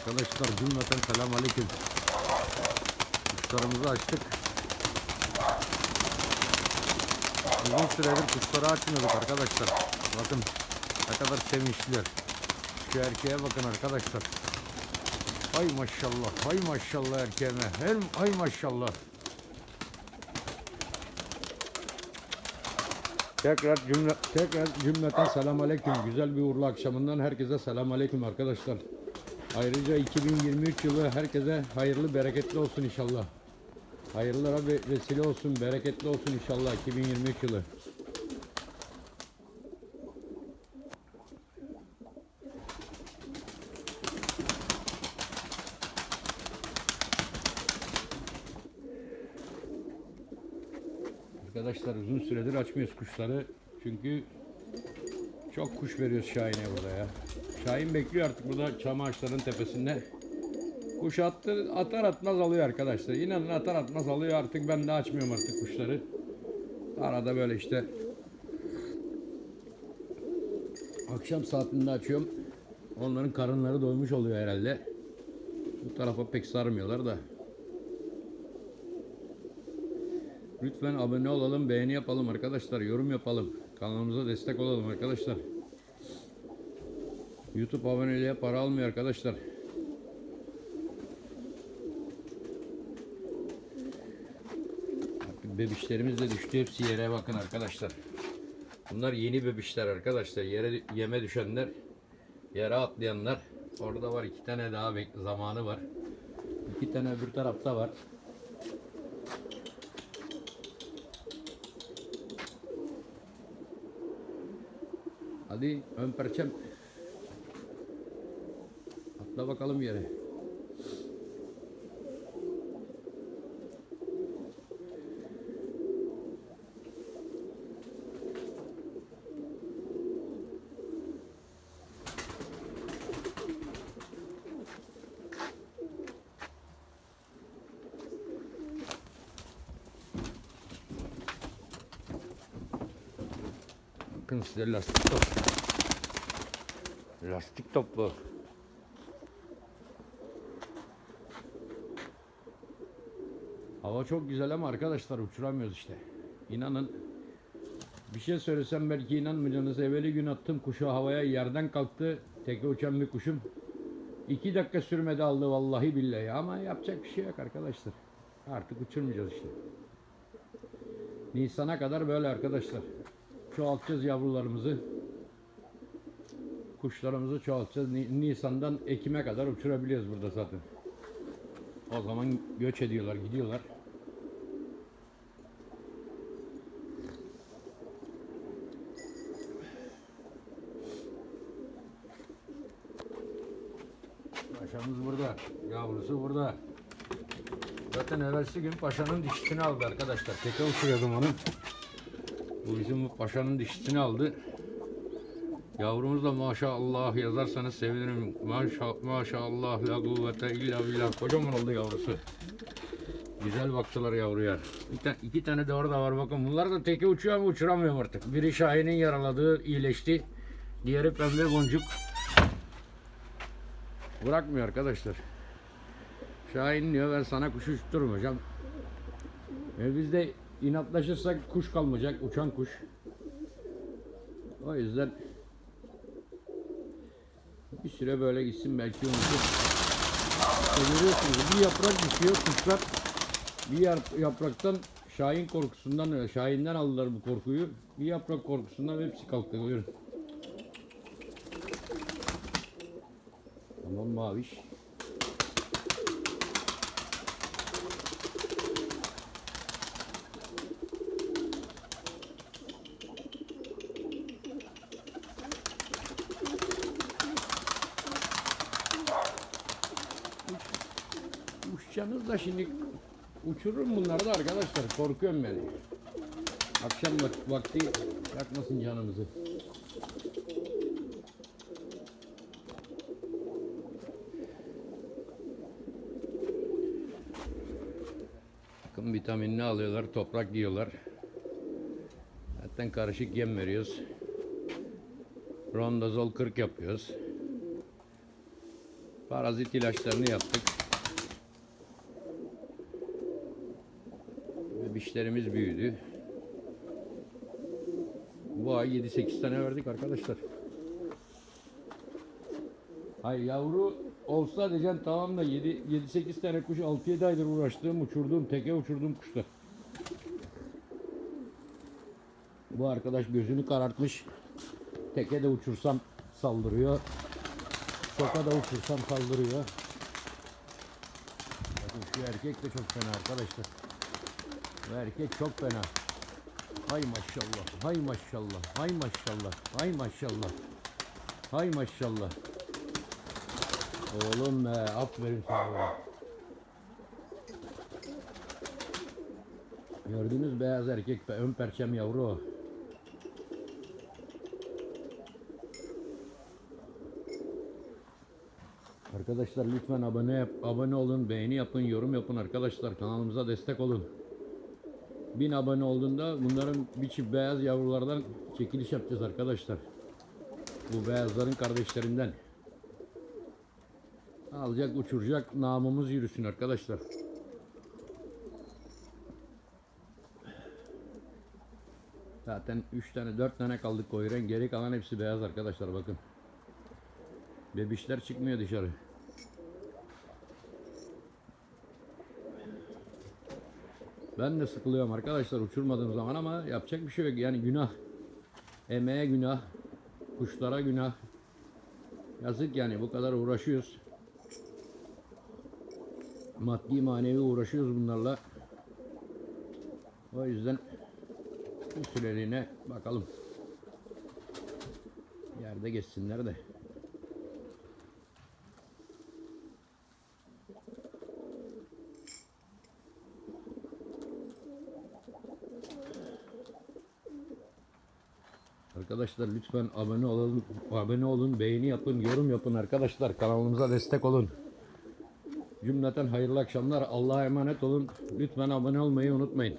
Arkadaşlar cümleten selam aleyküm. Kuşlarımızı açtık. Uzun süredir kuşları açmıyorduk arkadaşlar. Bakın ne kadar sevinçliler. Şu erkeğe bakın arkadaşlar. Ay maşallah, ay maşallah erkeğime. Hem ay maşallah. Tekrar cümle tekrar cümleten selam aleyküm. Güzel bir uğurlu akşamından herkese selam aleyküm arkadaşlar. Ayrıca 2023 yılı herkese hayırlı bereketli olsun inşallah. Hayırlara ve- vesile olsun, bereketli olsun inşallah 2023 yılı. Arkadaşlar uzun süredir açmıyoruz kuşları. Çünkü çok kuş veriyoruz Şahin'e burada ya. Şahin bekliyor artık burada çam ağaçlarının tepesinde. Kuş attı, atar atmaz alıyor arkadaşlar. İnanın atar atmaz alıyor artık ben de açmıyorum artık kuşları. Arada böyle işte akşam saatinde açıyorum. Onların karınları doymuş oluyor herhalde. Bu tarafa pek sarmıyorlar da. Lütfen abone olalım, beğeni yapalım arkadaşlar, yorum yapalım. Kanalımıza destek olalım arkadaşlar. YouTube aboneliğe para almıyor arkadaşlar. Bebişlerimiz de düştü hepsi yere bakın arkadaşlar. Bunlar yeni bebişler arkadaşlar. Yere yeme düşenler, yere atlayanlar. Orada var iki tane daha zamanı var. İki tane öbür tarafta var. Hadi ön perçem. Atla bakalım yere. Bakın size lastik top. Lastik top bu. Hava çok güzel ama arkadaşlar uçuramıyoruz işte. İnanın bir şey söylesem belki inanmayacaksınız. Evveli gün attım kuşu havaya yerden kalktı. Teke uçan bir kuşum. İki dakika sürmedi aldı vallahi billahi ama yapacak bir şey yok arkadaşlar. Artık uçurmayacağız işte. Nisan'a kadar böyle arkadaşlar. Çoğaltacağız yavrularımızı. Kuşlarımızı çoğaltacağız. Ni- Nisan'dan Ekim'e kadar uçurabiliyoruz burada zaten. O zaman göç ediyorlar, gidiyorlar. Paşamız burada, yavrusu burada. Zaten evvelsi gün paşanın dişisini aldı arkadaşlar. Teke uçuruyordum onu. Bu bizim bu paşanın dişisini aldı. Yavrumuz da maşallah yazarsanız sevinirim. Maşa, maşallah la kuvvete illa billah. Kocaman oldu yavrusu. Güzel baktılar yavruya. Bir ta- iki tane de orada var bakın. Bunlar da teke uçuyor ama uçuramıyorum artık. Biri Şahin'in yaraladığı iyileşti. Diğeri pembe boncuk. Bırakmıyor arkadaşlar. Şahin diyor ben sana kuş uçturmayacağım. E biz de inatlaşırsak kuş kalmayacak, uçan kuş. O yüzden bir süre böyle gitsin belki unutur. İşte görüyorsunuz bir yaprak düşüyor kuşlar. Bir yap- yapraktan Şahin korkusundan, Şahin'den aldılar bu korkuyu. Bir yaprak korkusundan hepsi kalktı. Buyurun. Tamam maviş. Uçacaksınız da şimdi uçururum bunları da arkadaşlar. Korkuyorum ben. Akşam vak- vakti yakmasın canımızı. Bakın vitaminini alıyorlar, toprak yiyorlar. Zaten karışık yem veriyoruz. Rondazol 40 yapıyoruz. Parazit ilaçlarını yaptık. Bebişlerimiz büyüdü. Bu ay 7-8 tane verdik arkadaşlar. Hayır yavru olsa diyeceğim tamam da 7-8 tane kuş 6-7 aydır uğraştığım, uçurduğum, teke uçurduğum kuşlar. Bu arkadaş gözünü karartmış. Teke de uçursam saldırıyor. Soka da uçursam saldırıyor. Bakın şu erkek de çok fena arkadaşlar. Bu erkek çok fena. Hay maşallah, hay maşallah, hay maşallah, hay maşallah. Hay maşallah. Oğlum be, aferin sana. be. Gördünüz beyaz erkek be, ön perçem yavru. Arkadaşlar lütfen abone yap, abone olun, beğeni yapın, yorum yapın arkadaşlar. Kanalımıza destek olun. 1000 abone olduğunda bunların bir çift beyaz yavrulardan çekiliş yapacağız arkadaşlar. Bu beyazların kardeşlerinden. Alacak uçuracak namımız yürüsün arkadaşlar. Zaten 3 tane 4 tane kaldık koyuren geri kalan hepsi beyaz arkadaşlar bakın. Bebişler çıkmıyor dışarı. Ben de sıkılıyorum arkadaşlar uçurmadığım zaman ama yapacak bir şey yok. Yani günah. Emeğe günah. Kuşlara günah. Yazık yani bu kadar uğraşıyoruz. Maddi manevi uğraşıyoruz bunlarla. O yüzden bir süreliğine bakalım. Yerde geçsinler de. Arkadaşlar lütfen abone olun, abone olun, beğeni yapın, yorum yapın arkadaşlar. Kanalımıza destek olun. Cümleten hayırlı akşamlar. Allah'a emanet olun. Lütfen abone olmayı unutmayın.